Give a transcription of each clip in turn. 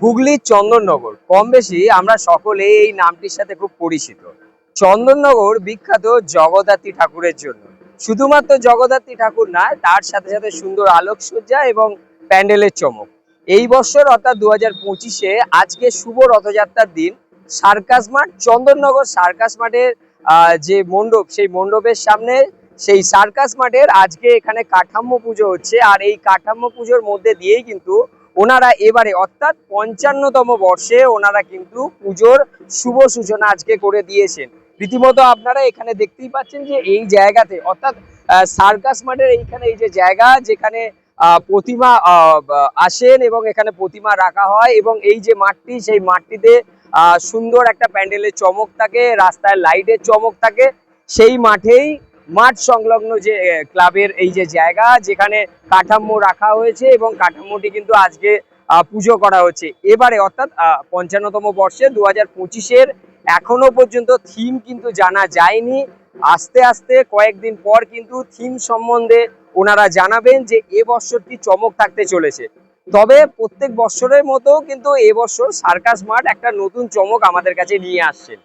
হুগলির চন্দননগর। কম বেশি আমরা সকলে এই নামটির সাথে খুব পরিচিত। চন্দননগর বিখ্যাত জগদ্ধাত্রী ঠাকুরের জন্য। শুধুমাত্র জগদ্ধাত্রী ঠাকুর নয় তার সাথে সাথে সুন্দর আলোকসজ্জা এবং প্যান্ডেলের চমক। এই বছর অর্থাৎ দু হাজার পঁচিশে আজকে শুভ রথযাত্রার দিন, সার্কাস মাঠ, চন্দননগর সার্কাস মাঠের যে মণ্ডপ, সেই মণ্ডপের সামনে সেই সার্কাস মাঠের আজকে এখানে কাঠাম্য পুজো হচ্ছে। আর এই কাঠাম্য পুজোর মধ্যে দিয়েই কিন্তু ওনারা এবারে অর্থাৎ পঞ্চান্নতম বর্ষে ওনারা কিন্তু পুজোর শুভ সূচনা আজকে করে দিয়েছেন। রীতিমতো আপনারা এখানে দেখতেই পাচ্ছেন যে এই জায়গাতে অর্থাৎ সার্কাস মাঠের এইখানে এই যে জায়গা যেখানে প্রতিমা আসেন এবং এখানে প্রতিমা রাখা হয় এবং এই যে মাঠটি, সেই মাঠটিতে সুন্দর একটা প্যান্ডেলের চমক থাকে, রাস্তায় লাইটের চমক থাকে। সেই মাঠেই মাঠ সংলগ্ন যে ক্লাবের এই যে জায়গা, যেখানে কাঠামো রাখা হয়েছে এবং কাঠামোটি কিন্তু আজকে পুজো করা হচ্ছে। এবারে অর্থাৎ পঞ্চান্নতম বর্ষে দু হাজার পঁচিশের এখনও পর্যন্ত থিম কিন্তু জানা যায়নি। আস্তে আস্তে কয়েকদিন পর কিন্তু থিম সম্বন্ধে ওনারা জানাবেন যে, এ বছরটি চমক থাকতে চলেছে। তবে প্রত্যেক বছরের মতো কিন্তু এবছর সার্কাস মাঠ একটা নতুন চমক আমাদের কাছে নিয়ে আসছেন।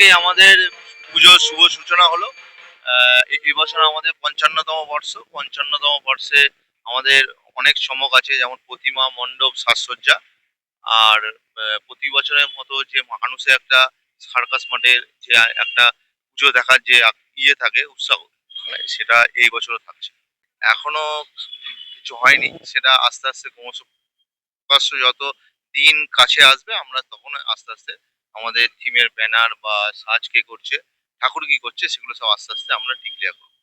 থেকেই আমাদের পুজোর শুভ সূচনা হলো। এবছর আমাদের পঞ্চান্নতম বর্ষ। পঞ্চান্নতম বর্ষে আমাদের অনেক চমক আছে, যেমন প্রতিমা, মণ্ডপ, সাজসজ্জা। আর প্রতি বছরের মতো যে মানুষের একটা সার্কাস মাঠের যে একটা পুজো দেখার যে ইয়ে থাকে উৎসাহ মানে সেটা এই বছরও থাকছে। এখনও কিছু হয়নি, সেটা আস্তে আস্তে ক্রমশ যত দিন কাছে আসবে, আমরা তখন আস্তে আস্তে আমাদের থিমের ব্যানার বা সাজ কে করছে, ঠাকুর কি করছে, সেগুলো সব আস্তে আস্তে আমরা ডিক্লেয়ার করব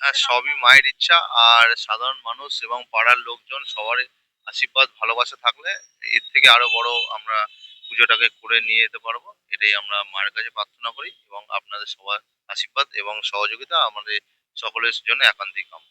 হ্যাঁ সবই মায়ের ইচ্ছা, আর সাধারণ মানুষ এবং পাড়ার লোকজন সবার আশীর্বাদ, ভালোবাসা থাকলে এর থেকে আরও বড় আমরা পুজোটাকে করে নিয়ে যেতে পারব। এটাই আমরা মায়ের কাছে প্রার্থনা করি এবং আপনাদের সবার আশীর্বাদ এবং সহযোগিতা আমাদের সকলের জন্য একান্তিক কাম্য।